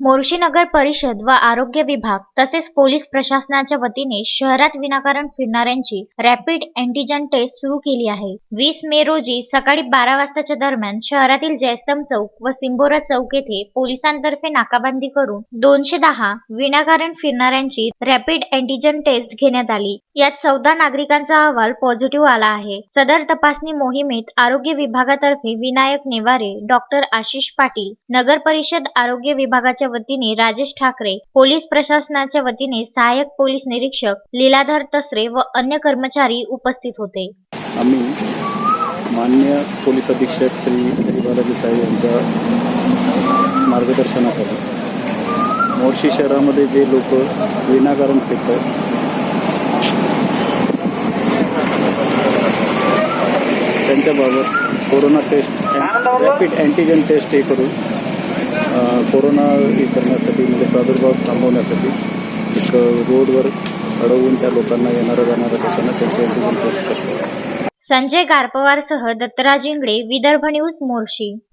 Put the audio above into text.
मोर्शी नगर परिषद व आरोग्य विभाग तसेच पोलीस प्रशासनाच्या वतीने शहरात विनाकारण फिरणाऱ्यांची रॅपिड अँटीजन टेस्ट सुरू केली आहे. वीस मे रोजी सकाळी बारा वाजताच्या दरम्यान शहरातील जयस्तंभ चौक व सिंबोरा चौक येथे पोलिसांतर्फे नाकाबंदी करून दोनशे दहा विनाकारण फिरणाऱ्यांची रॅपिड अँटीजन टेस्ट घेण्यात आली. यात चौदा नागरिकांचा अहवाल पॉझिटिव्ह आला आहे. सदर तपासणी मोहिमेत आरोग्य विभागातर्फे विनायक नेवारे डॉक्टर आशिष पाटील नगर परिषद आरोग्य विभागाच्या वतीने राजेश ठाकरे पोलीस प्रशासनाच्या वतीने सहाय्यक पोलीस निरीक्षक लीलाधर तसरे व अन्य कर्मचारी उपस्थित होते. आम्ही मान्य पोलीस अधीक्षक श्री हरिबालाजी साहेब यांच्या मार्गदर्शनाखाली मोर्शी शहरामध्ये जे लोक विनाकारण फिरतात त्यांच्याबाबत corona test rapid antigen test हे करून कोरोना हे करण्यासाठी म्हणजे प्रादुर्भाव थांबवण्यासाठी एक रोडवर अडवून त्या लोकांना येणाऱ्या जाणाऱ्या लोकांना त्यांच्या संजय गारपवारसह दत्तराज इंगळे विदर्भ न्यूज मोर्शी.